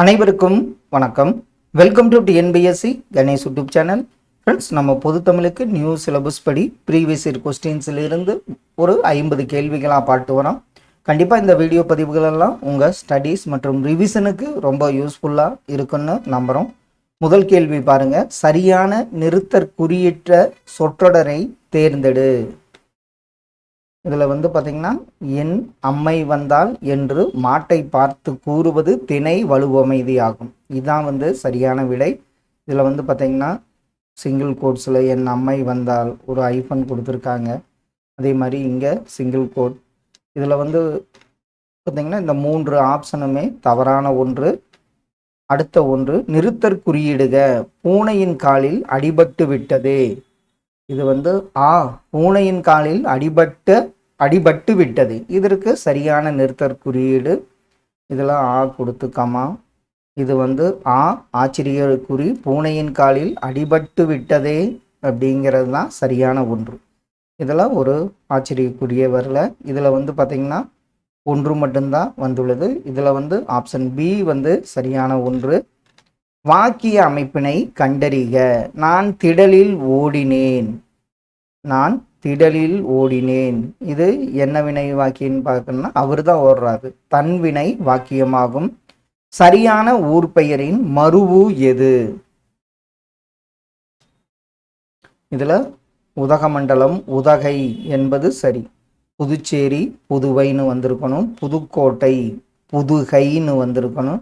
அனைவருக்கும் வணக்கம். Welcome to TNPSC Ganesh YouTube channel friends நம்ம பொது தமிழுக்கு நியூ சிலபஸ் படி ப்ரீவியஸ் இயர் கொஸ்டின்ஸில் இருந்து ஒரு ஐம்பது கேள்விகளாக பாட்டு வரோம். கண்டிப்பாக இந்த வீடியோ பதிவுகளெல்லாம் உங்கள் ஸ்டடீஸ் மற்றும் ரிவிஷனுக்கு ரொம்ப யூஸ்ஃபுல்லாக இருக்குன்னு நம்புகிறோம் முதல் கேள்வி பாருங்க. சரியான நிறுத்தற் குறியிட்ட சொற்றொடரை தேர்ந்தெடு. இதில் வந்து பார்த்தீங்கன்னா என் அம்மை வந்தால் என்று மாட்டை பார்த்து கூறுவது திணை வலுவமைதி ஆகும் இதுதான் வந்து சரியான விடை. இதில் வந்து பார்த்தீங்கன்னா சிங்கிள் கோட்ஸில் என் அம்மை வந்தால் ஒரு ஐஃபன் கொடுத்துருக்காங்க. அதே மாதிரி இங்கே சிங்கிள் கோட் இதில் வந்து பார்த்தீங்கன்னா இந்த மூன்று ஆப்ஷனுமே தவறான ஒன்று அடுத்த ஒன்று நிறுத்தற் குறியிடுக பூனையின் காலில் அடிபட்டு விட்டது. இது வந்து ஆ பூனையின் காலில் அடிபட்டு அடிபட்டு விட்டது. இதற்கு சரியான நிறுத்தற் குறியீடு இதில் ஆ கொடுத்துக்கமா இது வந்து ஆ ஆச்சரிய குறி பூனையின் காலில் அடிபட்டு விட்டதே அப்படிங்கிறது தான் சரியான ஒன்று. இதில் ஒரு ஆச்சரியக்குரிய வரல. இதில் வந்து பார்த்திங்கன்னா ஒன்று மட்டும்தான் வந்துள்ளது. இதில் வந்து ஆப்ஷன் பி வந்து சரியான ஒன்று. வாக்கிய அமைப்பினை கண்டறிக. நான் திடலில் ஓடினேன். நான் திடலில் ஓடினேன். இது என்ன வினை வாக்கியன்னு பார்க்கணும்னா அவர் தான் ஓடுறாரு. தன் வினை வாக்கியமாகும். சரியான ஊர் பெயரின் மறுவு எது? இதில் உதகமண்டலம் உதகை என்பது சரி. புதுச்சேரி புதுவைன்னு வந்திருக்கணும். புதுக்கோட்டை புதுகைன்னு வந்திருக்கணும்.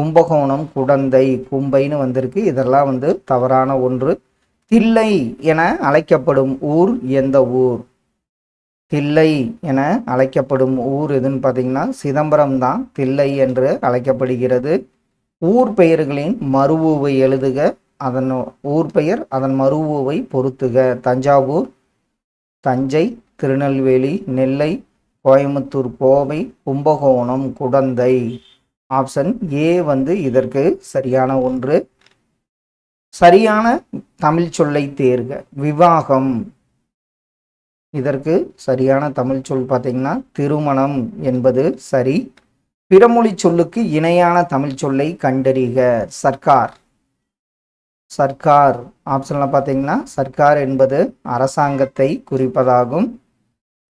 கும்பகோணம் குடந்தை கும்பைன்னு வந்திருக்கு. இதெல்லாம் வந்து தவறான ஒன்று. தில்லை என அழைக்கப்படும் ஊர் எந்த ஊர்? தில்லை என அழைக்கப்படும் ஊர் எதுன்னு பார்த்தீங்கன்னா சிதம்பரம் தான் தில்லை என்று அழைக்கப்படுகிறது. ஊர் பெயர்களின் மறுவூவை எழுதுக. அதன் ஊர் பெயர் அதன் மறுவூவை பொருத்துக. தஞ்சாவூர் தஞ்சை திருநெல்வேலி நெல்லை கோயம்புத்தூர் கோவை கும்பகோணம் குடந்தை. ஆப்ஷன் ஏ வந்து இதற்கு சரியான ஒன்று. சரியான தமிழ் சொல்லை தேர்க. விவாகம். இதற்கு சரியான தமிழ் சொல் பார்த்தீங்கன்னா திருமணம் என்பது சரி. பிறமொழி சொல்லுக்கு இணையான தமிழ் சொல்லை கண்டறிக. சர்க்கார். சர்க்கார். ஆப்ஷன்ல பார்த்தீங்கன்னா சர்க்கார் என்பது அரசாங்கத்தை குறிப்பதாகும்.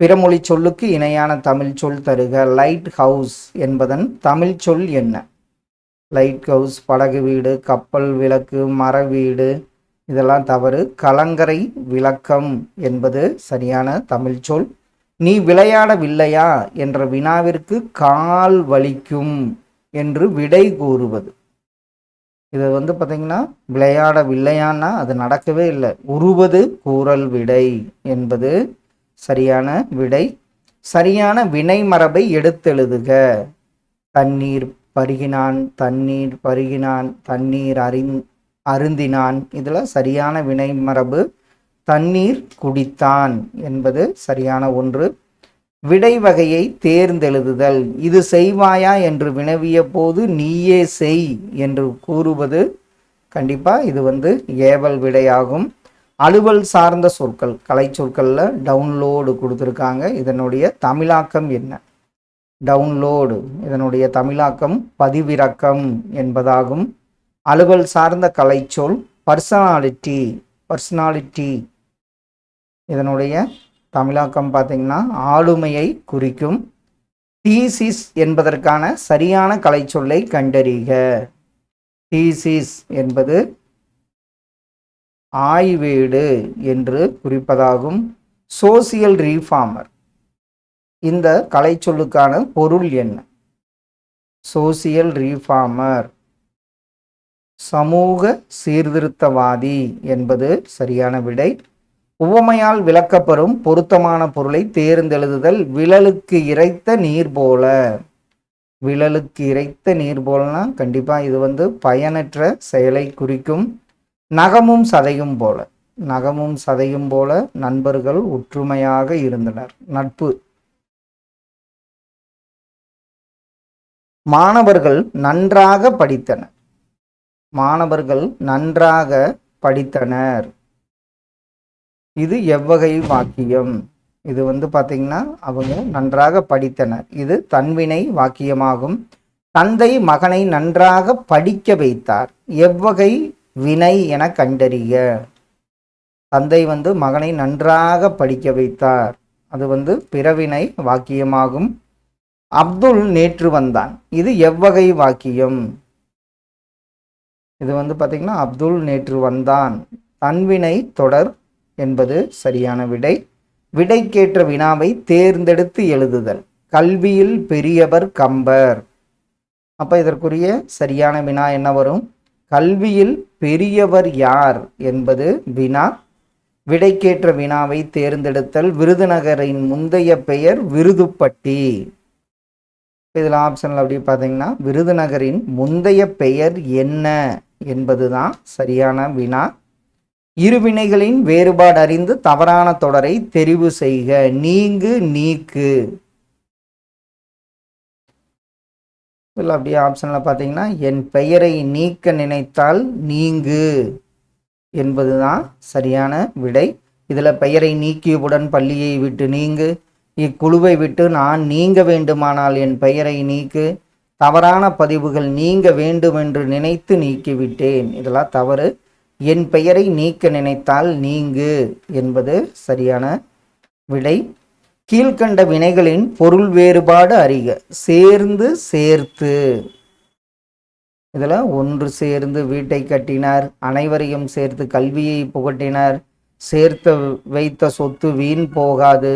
பிறமொழி சொல்லுக்கு இணையான தமிழ் சொல் தருக. லைட் ஹவுஸ் என்பதன் தமிழ் சொல் என்ன? லைட் ஹவுஸ் படகு வீடு கப்பல் விளக்கு மர வீடு இதெல்லாம் தவறு. கலங்கரை விளக்கம் என்பது சரியான தமிழ் சொல். நீ விளையாடவில்லையா என்ற வினாவிற்கு கால் வலிக்கும் என்று விடை கூறுவது. இது வந்து பார்த்தீங்கன்னா விளையாடவில்லையான்னா அது நடக்கவே இல்லை. உருவது கூறல் விடை என்பது சரியான விடை சரியான வினை மரபை எடுத்தெழுதுக. தண்ணீர் பருகினான் தண்ணீர் பருகினான் தண்ணீர் அறிந் அருந்தினான். இதில் சரியான வினை மரபு. தண்ணீர் குடித்தான் என்பது சரியான ஒன்று. விடை வகையை தேர்ந்தெழுதுதல். இது செய்வாயா என்று வினவிய போது நீயே செய் என்று கூறுவது கண்டிப்பாக இது வந்து ஏவல் விடையாகும். அலுவல் சார்ந்த சொற்கள் கலை சொற்களில் டவுன்லோடு கொடுத்துருக்காங்க. இதனுடைய தமிழாக்கம் என்ன? டவுன்லோடு இதனுடைய தமிழாக்கம் பதிவிறக்கம் என்பதாகும். அலுவல் சார்ந்த கலைச்சொல் பர்சனாலிட்டி பர்சனாலிட்டி இதனுடைய தமிழாக்கம் பார்த்தீங்கன்னா ஆளுமையை குறிக்கும். தீசிஸ் என்பதற்கான சரியான கலைச்சொல்லை கண்டறிக. தீசிஸ் என்பது ஆய்வேடு என்று குறிப்பதாகும். சோசியல் ரீஃபார்மர் இந்த கலைச்சொல்லுக்கான பொருள் என்ன? சோசியல் ரீஃபார்மர் சமூக சீர்திருத்தவாதி என்பது சரியான விடை. உவமையால் விளக்கப்பெறும் பொருத்தமான பொருளை தேர்ந்தெழுதுதல் விழலுக்கு இறைத்த நீர் போல. விழலுக்கு இறைத்த நீர் போலனா கண்டிப்பாக இது வந்து பயனற்ற செயலை குறிக்கும். நகமும் சதையும் போல. நகமும் சதையும் போல நண்பர்கள் ஒற்றுமையாக இருந்தனர். நட்பு. மாணவர்கள் நன்றாக படித்தனர். மாணவர்கள் நன்றாக படித்தனர். இது எவ்வகை வாக்கியம்? இது வந்து பார்த்தீங்கன்னா அவங்க நன்றாக படித்தனர். இது தன்வினை வாக்கியமாகும். தந்தை மகனை நன்றாக படிக்க வைத்தார். எவ்வகை வினை என கண்டறிய. தந்தை வந்து மகனை நன்றாக படிக்க வைத்தார். அது வந்து பிறவினை வாக்கியமாகும். அப்துல் நேற்று வந்தான். இது எவ்வகை வாக்கியம்? இது வந்து பார்த்தீங்கன்னா அப்துல் நேற்று வந்தான். தன்வினை தொடர் என்பது சரியான விடை. விடைக்கேற்ற வினாவை தேர்ந்தெடுத்து எழுதுதல். கல்வியில் பெரியவர் கம்பர். அப்போ இதற்குரிய சரியான வினா என்ன வரும்? கல்வியில் பெரியவர் யார் என்பது வினா. விடைக்கேற்ற வினாவை தேர்ந்தெடுத்தல் விருதுநகரின் முந்தைய பெயர் விருதுப்பட்டி. இதில் ஆப்ஷனில் அப்படி பார்த்தீங்கன்னா விருதுநகரின் முந்தைய பெயர் என்ன என்பதுதான் சரியான வினா. இருவினைகளின் வேறுபாடு அறிந்து தவறான தொடரை தெரிவு செய்க. நீங்கு நீக்கு. இல்லை அப்படியே ஆப்ஷனில் பார்த்தீங்கன்னா என் பெயரை நீக்க நினைத்தால் நீங்கு என்பது தான் சரியான விடை. இதில் பெயரை நீக்கியவுடன் பள்ளியை விட்டு நீங்கு. இக்குழுவை விட்டு நான் நீங்க வேண்டுமானால் என் பெயரை நீக்கு. தவறான பதிவுகள் நீங்க வேண்டும் என்று நினைத்து நீக்கிவிட்டேன். இதெல்லாம் தவறு. என் பெயரை நீக்க நினைத்தால் நீங்கு என்பது சரியான விடை. கீழ்கண்ட வினைகளின் பொருள் வேறுபாடு அறிக. சேர்ந்து சேர்த்து. இதில் ஒன்று சேர்ந்து வீட்டை கட்டினார் அனைவரையும் சேர்த்து கல்வியை புகட்டினார் சேர்த்து வைத்த சொத்து வீண் போகாது.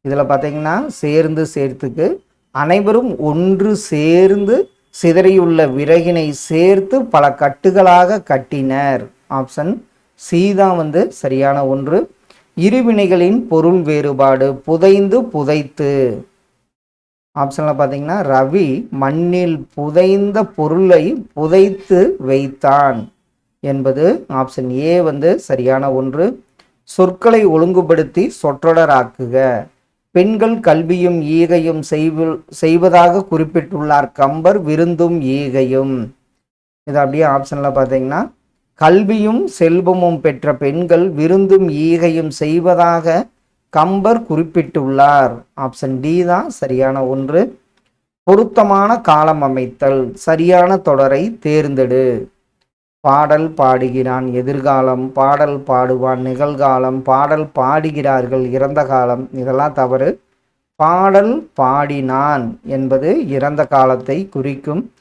இதில் பார்த்தீங்கன்னா சேர்ந்து சேர்த்துக்கு அனைவரும் ஒன்று சேர்ந்து சிதறியுள்ள விறகினை சேர்த்து பல கட்டுகளாக கட்டினர். ஆப்ஷன் சி தான் வந்து சரியான ஒன்று. இருவினைகளின் பொருள் வேறுபாடு புதைந்து புதைத்து. ஆப்ஷனில் பார்த்தீங்கன்னா ரவி மண்ணில் புதைந்த பொருளை புதைத்து வைத்தான் என்பது ஆப்ஷன் ஏ வந்து சரியான ஒன்று. சொற்களை ஒழுங்குபடுத்தி சொற்றொடராக்குக. பெண்கள் கல்வியும் ஈகையும் செய்வு செய்வதாக குறிப்பிட்டுள்ளார் கம்பர் விருந்தும் ஈகையும். இது அப்படியே ஆப்ஷனில் பார்த்தீங்கன்னா கல்வியும் செல்வமும் பெற்ற பெண்கள் விருந்தும் ஈகையும் செய்வதாக கம்பர் குறிப்பிட்டுள்ளார். ஆப்ஷன் டி தான் சரியான ஒன்று. பொருத்தமான காலம் அமைத்தல். சரியான தொடரை தேர்ந்தெடு. பாடல் பாடுகிறான் எதிர்காலம். பாடல் பாடுவான் நிகழ்காலம். பாடல் பாடுகிறார்கள் இறந்த காலம். இதெல்லாம் தவறு. பாடல் பாடினான் என்பது இறந்த காலத்தை குறிக்கும்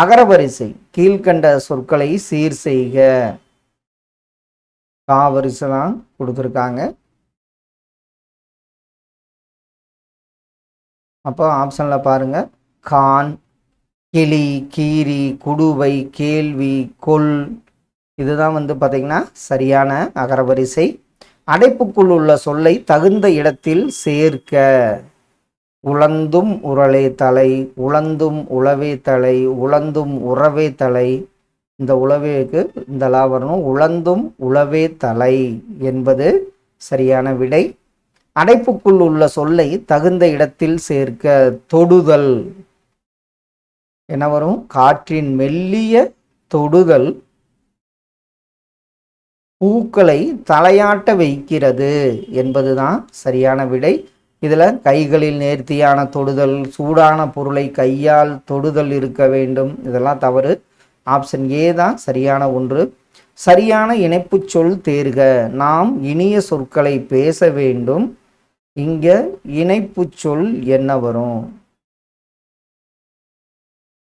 அகரவரிசை கீழ்கண்ட சொற்களை சீர் செய்க. காவரிசை தான் கொடுத்துருக்காங்க. அப்போ ஆப்ஷனில் பாருங்கள் கான் கிளி கீரி குடுவை கேள்வி கொல். இதுதான் வந்து பார்த்திங்கன்னா சரியான அகரவரிசை. அடைப்புக்குள் உள்ள சொல்லை தகுந்த இடத்தில் சேர்க்க. உழந்தும் உரளே தலை உழந்தும் உளவே தலை உழந்தும் உறவே தலை. இந்த உளவேக்கு இந்த லா வரணும். உழந்தும் உளவே தலை என்பது சரியான விடை. அடைப்புக்குள் உள்ள சொல்லை தகுந்த இடத்தில் சேர்க்க தொடுதல். என்ன வரும்? காற்றின் மெல்லிய தொடுதல். பூக்களை தலையாட்ட வைக்கிறது என்பதுதான் சரியான விடை. இதில் கைகளில் நேர்த்தியான தொடுதல் சூடான பொருளை கையால் தொடுதல் இருக்க வேண்டும். இதெல்லாம் தவறு. ஆப்ஷன் ஏ தான் சரியான ஒன்று. சரியான இணைப்புச் சொல் தேர்க. நாம் இனிய சொற்களை பேச வேண்டும். இங்க இணைப்பு சொல் என்ன வரும்?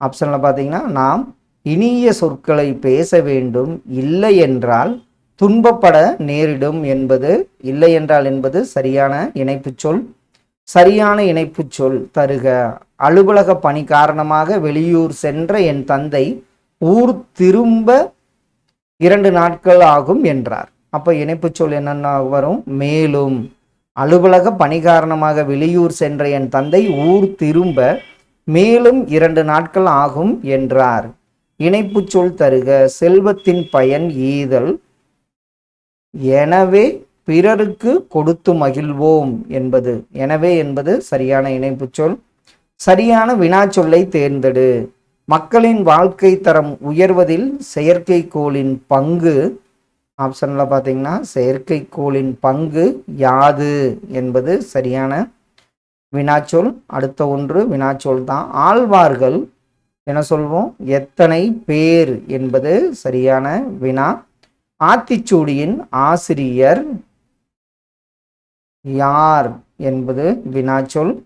ஆப்ஷனில் பார்த்தீங்கன்னா நாம் இனிய சொற்களை பேச வேண்டும். இல்லை என்றால் துன்பப்பட நேரிடும் என்பது இல்லை என்றால் என்பது சரியான இணைப்பு சொல். சரியான இணைப்புச் சொல் தருக. அலுவலக பணி காரணமாக வெளியூர் சென்ற என் தந்தை ஊர் திரும்ப இரண்டு நாட்கள் ஆகும் என்றார். அப்போ இணைப்புச் சொல் என்னென்ன வரும்? மேலும் அலுவலக பணி காரணமாக வெளியூர் சென்ற என் தந்தை ஊர் திரும்ப மேலும் இரண்டு நாட்கள் ஆகும் என்றார். இணைப்பு சொல் தருக. செல்வத்தின் பயன் ஈதல். எனவே பிறருக்கு கொடுத்து மகிழ்வோம் என்பது. எனவே என்பது சரியான இணைப்புச் சொல். சரியான வினாச்சொல்லை தேர்ந்தெடு. மக்களின் வாழ்க்கை தரம் உயர்வதில் செயற்கைக்கோளின் பங்கு. ஆப்ஷனில் பார்த்தீங்கன்னா செயற்கைக்கோளின் பங்கு யாது என்பது சரியான வினாச்சொல். அடுத்த ஒன்று வினாச்சொல் தான். ஆழ்வார்கள் என்ன சொல்வோம்? எத்தனை பேர் என்பது சரியான வினா. ஆத்திச்சூடியின் ஆசிரியர் யார் என்பது வினாச்சொல்.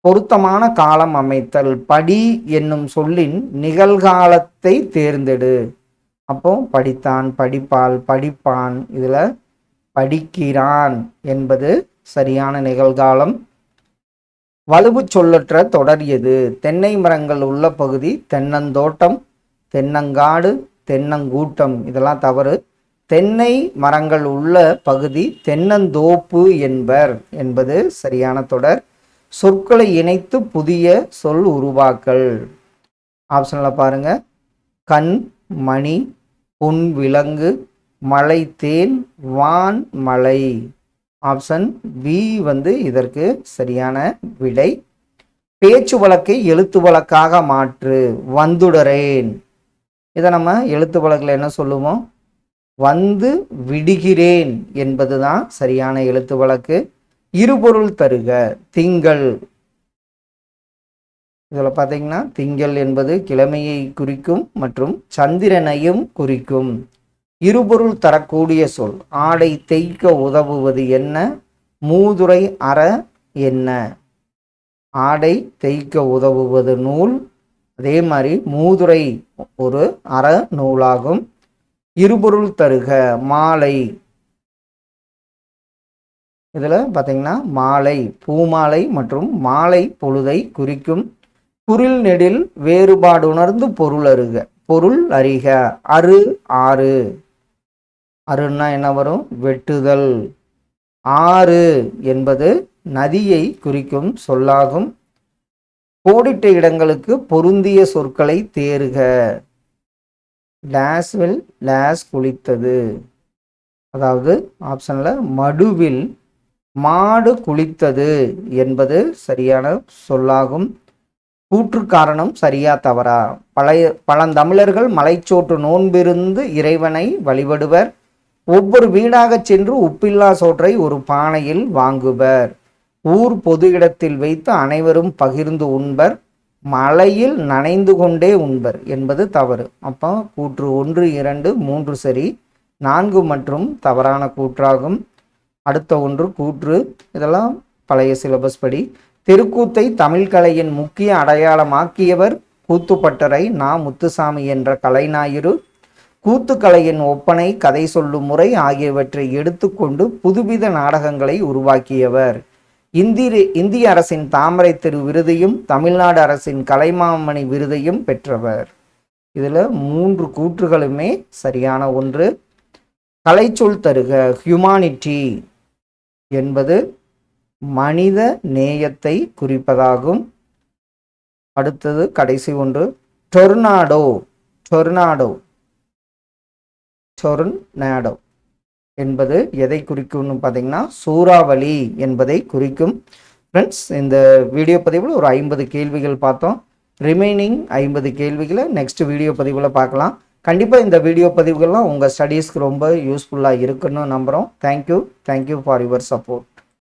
பொருத்தமான காலம் அமைத்தல். படி என்னும் சொல்லின் நிகழ்காலத்தை தேர்ந்தெடு. அப்போ படித்தான் படிப்பால் படிப்பான். இதில் படிக்கிறான் என்பது சரியான நிகழ்காலம். வலுவு சொல்லற்ற தொடர் எது? தென்னை மரங்கள் உள்ள பகுதி தென்னந்தோட்டம் தென்னங்காடு தென்னங்கூட்டம். இதெல்லாம் தவறு. தென்னை மரங்கள் உள்ள பகுதி தென்னந்தோப்பு என்பர் என்பது சரியான தொடர். சொற்களை இணைத்து புதிய சொல் உருவாக்கல். ஆப்ஷனில் பாருங்க. கண் மணி புன் விலங்கு மலை தேன் வான் மலை. ஆப்ஷன் பி வந்து இதற்கு சரியான விடை. பேச்சு வழக்கை எழுத்து வழக்காக மாற்று. வந்துடறேன். இதை நம்ம எழுத்து வழக்கில் என்ன சொல்லுவோம்? வந்து விடுகிறேன் என்பதுதான் சரியான எழுத்து வழக்கு. இருபொருள் தருக திங்கள். இதில் பார்த்தீங்கன்னா திங்கள் என்பது கிழமையை குறிக்கும் மற்றும் சந்திரனையும் குறிக்கும். இருபொருள் தரக்கூடிய சொல் ஆடை தேய்க்க உதவுவது என்ன? மூதுரை அற என்ன? ஆடை தேய்க்க உதவுவது நூல். அதே மாதிரி மூதுரை ஒரு அற நூலாகும். இருபொருள் தருக மாலை. இதில் பார்த்தீங்கன்னா மாலை பூமாலை மற்றும் மாலை பொழுதை குறிக்கும் குரில் நெடில் வேறுபாடு உணர்ந்து பொருள் அருக. பொருள் அறிக. அரு ஆறு. அருன்னா என்ன வரும்? வெட்டுதல். ஆறு என்பது நதியை குறிக்கும் சொல்லாகும். கோடிட்ட இடங்களுக்கு பொருந்திய சொற்களை தேறுக டேஸ்வில் லேஸ் குளித்தது. அதாவது ஆப்ஷனில் மடுவில் மாடு குளித்தது என்பது சரியான சொல்லாகும். கூற்று காரணம் சரியா தவறா? பழைய பழந்தமிழர்கள் மலைச்சோற்று நோன்பிருந்து இறைவனை வழிபடுவர். ஒவ்வொரு வீடாகச் சென்று உப்பில்லா சோற்றை ஒரு பானையில் வாங்குவர். ஊர் பொது இடத்தில் வைத்து அனைவரும் பகிர்ந்து உண்பர். மலையில் நனைந்து கொண்டே உண்பர் என்பது தவறு. அப்போ கூற்று ஒன்று இரண்டு மூன்று சரி நான்கு மற்றும் தவறான கூற்றாகும். அடுத்த ஒன்று கூற்று இதெல்லாம் பழைய சிலபஸ் படி. தெருக்கூத்தை தமிழ் கலையின் முக்கிய அடையாளமாக்கியவர் கூத்துப்பட்டரை நா. முத்துசாமி என்ற கலைஞாயிறு. கூத்துக்கலையின் ஒப்பனை கதை சொல்லும் முறை ஆகியவற்றை எடுத்துக்கொண்டு புதுவித நாடகங்களை உருவாக்கியவர். இந்திய இந்திய அரசின் தாமரை திரு விருதையும் தமிழ்நாடு அரசின் கலைமாமணி விருதையும் பெற்றவர். இதில் மூன்று கூற்றுகளுமே சரியான ஒன்று. கலைச்சொல் தருக ஹியூமானிட்டி என்பது மனித நேயத்தை குறிப்பதாகும். அடுத்தது கடைசி ஒன்று. Tornado tornado tornado. என்பது எதை குறிக்கும்னு பார்த்தீங்கன்னா சூறாவளி என்பதை குறிக்கும். ஃப்ரெண்ட்ஸ் இந்த வீடியோ பதிவில் ஒரு ஐம்பது கேள்விகள் பார்த்தோம். ரிமைனிங் ஐம்பது கேள்விகளை நெக்ஸ்ட் வீடியோ பதிவில் பார்க்கலாம். கண்டிப்பாக இந்த வீடியோ பதிவுகள்லாம் உங்கள் ஸ்டடீஸ்க்கு ரொம்ப யூஸ்ஃபுல்லாக இருக்குன்னு நம்புகிறோம் thank you thank you for your support